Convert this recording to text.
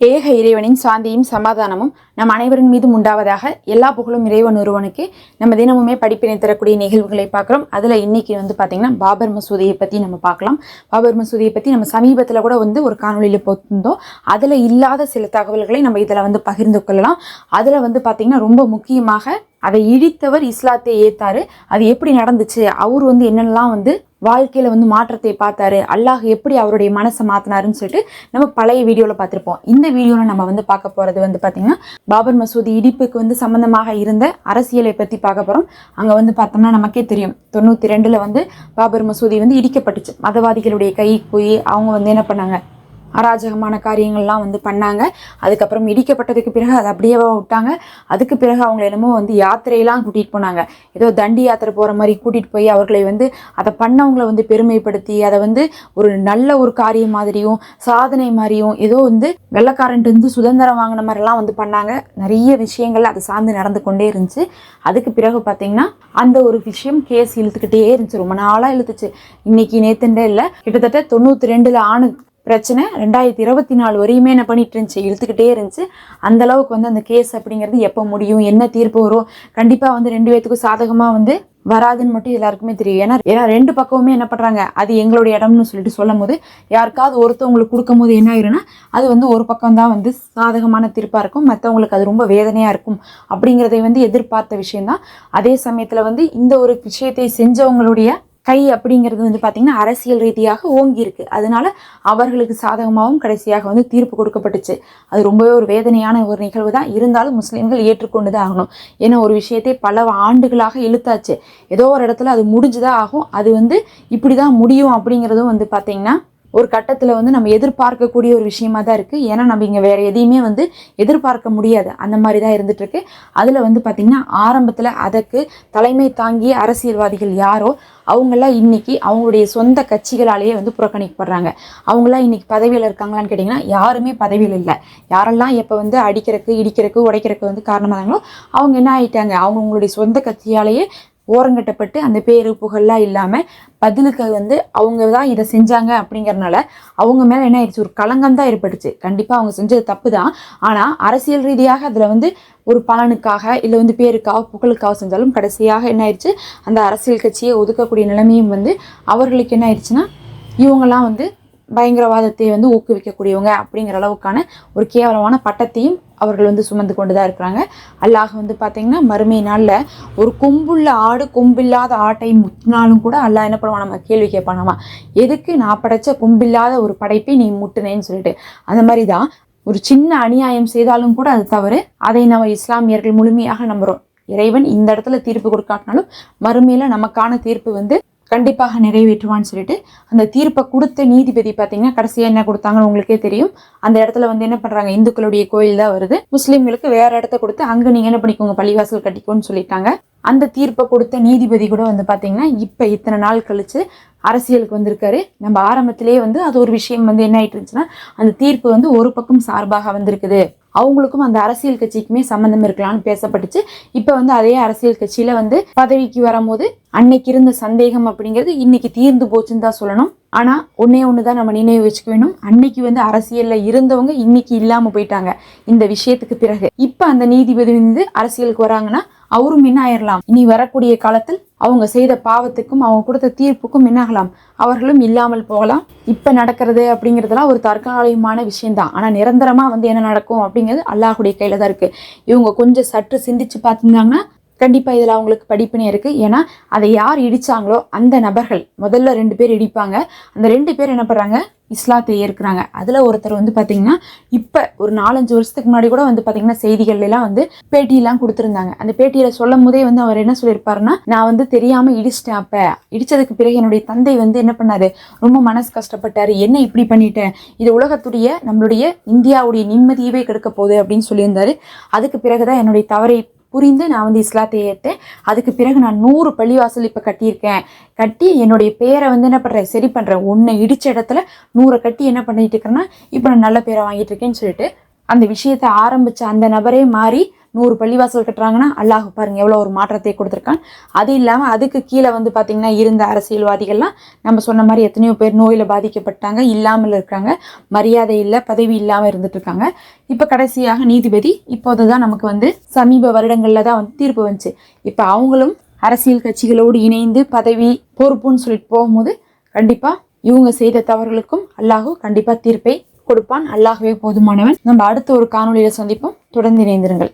ஏக இறைவனின் சாந்தியும் சமாதானமும் நம் அனைவரின் மீதும் உண்டாவதாக எல்லா புகழும் இறைவன் ஒருவனுக்கு நம்ம தினமுமே படிப்பினை தரக்கூடிய நிகழ்வுகளை பார்க்குறோம். அதில் இன்றைக்கி வந்து பார்த்திங்கன்னா பாபர் மசூதியை பற்றி நம்ம பார்க்கலாம். பாபர் மசூதியை பற்றி நம்ம சமீபத்தில் கூட வந்து ஒரு காணொலியில் போட்டிருந்தோம். அதில் இல்லாத சில தகவல்களை நம்ம இதில் வந்து பகிர்ந்து கொள்ளலாம். அதில் வந்து பார்த்திங்கன்னா ரொம்ப முக்கியமாக அதை இடித்தவர் இஸ்லாத்தை ஏத்தாரு. அது எப்படி நடந்துச்சு? அவர் வந்து என்னென்னலாம் வந்து வாழ்க்கையில வந்து மாற்றத்தை பார்த்தாரு? அல்லாஹ் எப்படி அவருடைய மனசை மாத்தினாருன்னு சொல்லிட்டு நம்ம பழைய வீடியோவில் பார்த்துருப்போம். இந்த வீடியோவில் நம்ம வந்து பார்க்க போகிறது வந்து பார்த்திங்கன்னா பாபர் மசூதி இடிப்புக்கு வந்து சம்பந்தமாக இருந்த அரசியலை பற்றி பார்க்க போகிறோம் அங்கே வந்து பார்த்தோம்னா நமக்கே தெரியும். தொண்ணூற்றி ரெண்டில் வந்து பாபர் மசூதி வந்து இடிக்கப்பட்டுச்சு. மதவாதிகளுடைய கை போய் அவங்க வந்து என்ன பண்ணாங்க? அராஜகமான காரியங்கள்லாம் வந்து பண்ணாங்க. அதுக்கப்புறம் இடிக்கப்பட்டதுக்கு பிறகு அதை அப்படியே விட்டாங்க. அதுக்கு பிறகு அவங்க என்னமோ வந்து யாத்திரையெல்லாம் கூட்டிகிட்டு போனாங்க. ஏதோ தண்டி யாத்திரை போகிற மாதிரி கூட்டிகிட்டு போய் அவர்களை வந்து அதை பண்ணவங்களை வந்து பெருமைப்படுத்தி அதை வந்து ஒரு நல்ல ஒரு காரியம் மாதிரியும் சாதனை மாதிரியும் ஏதோ வந்து வெள்ளக்காரன்ட்டு வந்து சுதந்திரம் வாங்கின மாதிரிலாம் வந்து பண்ணாங்க. நிறைய விஷயங்கள் அதை சார்ந்து நடந்து கொண்டே இருந்துச்சு. அதுக்கு பிறகு பார்த்தீங்கன்னா அந்த ஒரு விஷயம் கேஸ் இழுத்துக்கிட்டே இருந்துச்சு. ரொம்ப நாளாக இழுத்துச்சு. இன்னைக்கு நேத்துண்டே இல்லை. கிட்டத்தட்ட தொண்ணூற்றி ரெண்டில் ஆணு பிரச்சனை. ரெண்டாயிரத்தி இருபத்தி நாலு வரையுமே என்ன பண்ணிட்டு இருந்துச்சு? இழுத்துக்கிட்டே இருந்துச்சு. அந்த அளவுக்கு வந்து அந்த கேஸ் அப்படிங்கிறது எப்போ முடியும்? என்ன தீர்ப்பு வரும்? கண்டிப்பாக வந்து ரெண்டு பேத்துக்கும் சாதகமாக வந்து வராதுன்னு மட்டும் எல்லாருக்குமே தெரியும். ஏன்னா ஏன்னா ரெண்டு பக்கமுமே என்ன பண்ணுறாங்க அது எங்களுடைய இடம்னு சொல்லிட்டு சொல்லும் போது யாருக்காவது ஒருத்தவங்களுக்கு கொடுக்கும் போது என்ன ஆயிரும்னா அது வந்து ஒரு பக்கம் தான் வந்து சாதகமான தீர்ப்பாக இருக்கும். மற்றவங்களுக்கு அது ரொம்ப வேதனையாக இருக்கும் அப்படிங்கிறதை வந்து எதிர்பார்த்த விஷயம்தான். அதே சமயத்தில் வந்து இந்த ஒரு விஷயத்தை செஞ்சவங்களுடைய கை அப்படிங்கிறது வந்து பார்த்திங்கன்னா அரசியல் ரீதியாக ஓங்கி இருக்கு. அதனால அவர்களுக்கு சாதகமாகவும் கடைசியாக வந்து தீர்ப்பு கொடுக்கப்பட்டுச்சு. அது ரொம்பவே ஒரு வேதனையான ஒரு நிகழ்வு தான். இருந்தாலும் முஸ்லீம்கள் ஏற்றுக்கொண்டு தான் ஆகணும். ஏன்னா ஒரு விஷயத்தை பல ஆண்டுகளாக இழுத்தாச்சு. ஏதோ ஒரு இடத்துல அது முடிஞ்சுதான் ஆகும். அது வந்து இப்படி தான் முடியும் அப்படிங்கிறதும் வந்து பார்த்திங்கன்னா ஒரு கட்டத்தில் வந்து நம்ம எதிர்பார்க்கக்கூடிய ஒரு விஷயமா தான் இருக்குது ஏன்னா நம்ம இங்கே வேறு எதையுமே வந்து எதிர்பார்க்க முடியாது. அந்த மாதிரி தான் இருந்துகிட்ருக்கு அதில் வந்து பார்த்திங்கன்னா ஆரம்பத்தில் அதற்கு தலைமை தாங்கிய அரசியல்வாதிகள் யாரோ அவங்களாம் இன்னைக்கு அவங்களுடைய சொந்த கட்சிகளாலேயே வந்து புறக்கணிக்கப்படுறாங்க. அவங்களாம் இன்றைக்கி பதவியில் இருக்காங்களான்னு கேட்டிங்கன்னா யாருமே பதவியில் இல்லை. யாரெல்லாம் எப்போ வந்து அடிக்கிறக்கு இடிக்கிறக்கு உடைக்கிறக்கு வந்து காரணமானாங்களோ அவங்க என்ன ஆயிட்டாங்க? அவங்களுடைய சொந்த கட்சியாலேயே ஓரங்கட்டப்பட்டு அந்த பேரு புகழ்லாம் இல்லாமல் பதிலுக்கு வந்து அவங்க தான் இதை செஞ்சாங்க அப்படிங்கிறனால அவங்க மேலே என்ன ஆயிடுச்சு? ஒரு களங்கம் தான் ஏற்பட்டுச்சு. கண்டிப்பாக அவங்க செஞ்சது தப்பு தான் ஆனால் அரசியல் ரீதியாக அதில் வந்து ஒரு பலனுக்காக இல்லை வந்து பேருக்காக புகழுக்காக செஞ்சாலும் கடைசியாக என்ன ஆயிடுச்சு? அந்த அரசியல் கட்சியை ஒதுக்கக்கூடிய நிலைமையும் வந்து அவர்களுக்கு என்ன ஆயிடுச்சுன்னா இவங்கெல்லாம் வந்து பயங்கரவாதத்தை வந்து ஊக்குவிக்கக்கூடியவங்க அப்படிங்கிற அளவுக்கான ஒரு கேவலமான பட்டத்தையும் அவர்கள் வந்து சுமந்து கொண்டு தான் இருக்கிறாங்க. அல்லாஹ் வந்து பார்த்தீங்கன்னா மறுமை நாளில் ஒரு கொம்புள்ள ஆடு கொம்பில்லாத ஆட்டை முட்டினாலும் கூட அல்லாஹ் என்ன பண்ணுவான்? நம்ம கேள்வி கேட்பானாமா எதுக்கு நான் படைச்ச கொம்பில்லாத ஒரு படைப்பை நீ முட்டுனேன்னு சொல்லிட்டு. அந்த மாதிரி தான் ஒரு சின்ன அநியாயம் செய்தாலும் கூட அது தவறு. அதை நம்ம இஸ்லாமியர்கள் முழுமையாக நம்புகிறோம் இறைவன் இந்த இடத்துல தீர்ப்பு கொடுக்காட்டினாலும் மறுமையில் நமக்கான தீர்ப்பு வந்து கண்டிப்பாக நிறைவேற்றுவான்னு சொல்லிட்டு அந்த தீர்ப்பை கொடுத்த நீதிபதி பார்த்தீங்கன்னா கடைசியாக என்ன கொடுத்தாங்கன்னு உங்களுக்கே தெரியும். அந்த இடத்துல வந்து என்ன பண்ணுறாங்க இந்துக்களுடைய கோயில் தான் வருது. முஸ்லீம்களுக்கு வேற இடத்த கொடுத்து அங்கே நீங்கள் என்ன பண்ணிக்கோங்க? பள்ளிவாசல் கட்டிக்கோன்னு சொல்லிட்டாங்க. அந்த தீர்ப்பை கொடுத்த நீதிபதி கூட வந்து பார்த்தீங்கன்னா இப்போ இத்தனை நாள் கழிச்சு அரசியலுக்கு வந்திருக்காரு. நம்ம ஆரம்பத்திலேயே வந்து அது ஒரு விஷயம் வந்து என்ன ஆயிட்டு இருந்துச்சுன்னா அந்த தீர்ப்பு வந்து ஒரு பக்கம் சார்பாக வந்திருக்குது. அவங்களுக்கும் அந்த அரசியல் கட்சிக்குமே சம்மந்தம் இருக்கலாம்னு பேசப்பட்டுச்சு. இப்போ வந்து அதே அரசியல் கட்சியில வந்து பதவிக்கு வரும்போது அன்னைக்கு இருந்த சந்தேகம் அப்படிங்கிறது இன்னைக்கு தீர்ந்து போச்சுன்னு தான் சொல்லணும். ஆனால் ஒன்றே ஒன்று தான் நம்ம நினைவு வச்சுக்க வேணும். அன்னைக்கு வந்து அரசியலில் இருந்தவங்க இன்னைக்கு இல்லாமல் போயிட்டாங்க. இந்த விஷயத்துக்கு பிறகு. இப்போ அந்த நீதிபதி வந்து அரசியலுக்கு வராங்கன்னா அவரும் என்ன ஆயிடலாம் இனி வரக்கூடிய காலத்தில் அவங்க செய்த பாவத்துக்கும் அவங்க கொடுத்த தீர்ப்புக்கும் என்னாகலாம் அவர்களும் இல்லாமல் போகலாம். இப்போ நடக்கிறது அப்படிங்கிறதுலாம் ஒரு தற்காலிகமான விஷயம்தான். ஆனால் நிரந்தரமாக வந்து என்ன நடக்கும் அப்படிங்கிறது அல்லாஹுடைய கையில் தான் இருக்குது இவங்க கொஞ்சம் சற்று சிந்திச்சு பார்த்துருந்தாங்கன்னா கண்டிப்பாக இதில் அவங்களுக்கு படிப்பினை இருக்குது ஏன்னா அதை யார் இடித்தாங்களோ அந்த நபர்கள் முதல்ல ரெண்டு பேர் இடிப்பாங்க. அந்த ரெண்டு பேர் என்ன பண்ணுறாங்க இஸ்லாத்தை ஏற்கிறாங்க. அதில் ஒருத்தர் வந்து பார்த்திங்கன்னா இப்போ ஒரு நாலஞ்சு வருஷத்துக்கு முன்னாடி கூட வந்து பார்த்திங்கன்னா செய்திகள்லாம் வந்து பேட்டியெல்லாம் கொடுத்துருந்தாங்க. அந்த பேட்டியில் சொல்லும் போதே வந்து அவர் என்ன சொல்லியிருப்பாருன்னா நான் வந்து தெரியாமல் இடிச்சிட்டேன் அப்போ. இடித்ததுக்கு பிறகு என்னுடைய தந்தை வந்து என்ன பண்ணார்? ரொம்ப மனசு கஷ்டப்பட்டார். என்ன இப்படி பண்ணிட்டேன்? இது உலகத்துடைய நம்மளுடைய இந்தியாவுடைய நிம்மதியவே கெடுக்க போகுது அப்படின்னு சொல்லியிருந்தாரு. அதுக்கு பிறகு தான் என்னுடைய தவறை புரிந்து நான் வந்து இஸ்லாத்தை ஏற்றேன் அதுக்கு பிறகு நான் நூறு பள்ளிவாசல் இப்போ கட்டியிருக்கேன். கட்டி என்னுடைய பேரை வந்து என்ன பண்ணுறேன் சரி பண்ணுறேன் ஒன்று இடித்த இடத்துல நூறை கட்டி என்ன பண்ணிட்டு இருக்கேன்னா இப்போ நான் நல்ல பேரை வாங்கிட்டு இருக்கேன்னு சொல்லிட்டு அந்த விஷயத்தை ஆரம்பித்த அந்த நபரே மாறி நூறு பள்ளிவாசல் கட்டுறாங்கன்னா அல்லாஹ் பாருங்கள் எவ்வளோ ஒரு மாற்றத்தை கொடுத்துருக்கான். அது இல்லாமல் அதுக்கு கீழே வந்து பார்த்திங்கன்னா இருந்த அரசியல்வாதிகள்லாம் நம்ம சொன்ன மாதிரி எத்தனையோ பேர் நோயில் பாதிக்கப்பட்டாங்க இல்லாமல் இருக்காங்க மரியாதை இல்லை பதவி இல்லாமல் இருந்துட்டு இருக்காங்க. இப்போ கடைசியாக நீதிபதி இப்போது தான் நமக்கு வந்து சமீப வருடங்களில் தான் வந்து தீர்ப்பு வந்துச்சு. இப்போ அவங்களும் அரசியல் கட்சிகளோடு இணைந்து பதவி பொறுப்புன்னு சொல்லிட்டு போகும்போது கண்டிப்பாக இவங்க செய்த தவறுகளுக்கும் அல்லாஹ் கண்டிப்பாக தீர்ப்பை கொடுப்பான். அல்லாஹ்வே போதுமானவன். நம்ம அடுத்த ஒரு காணொளியில் சந்திப்போம். தொடர்ந்து இணைந்திருங்கள்.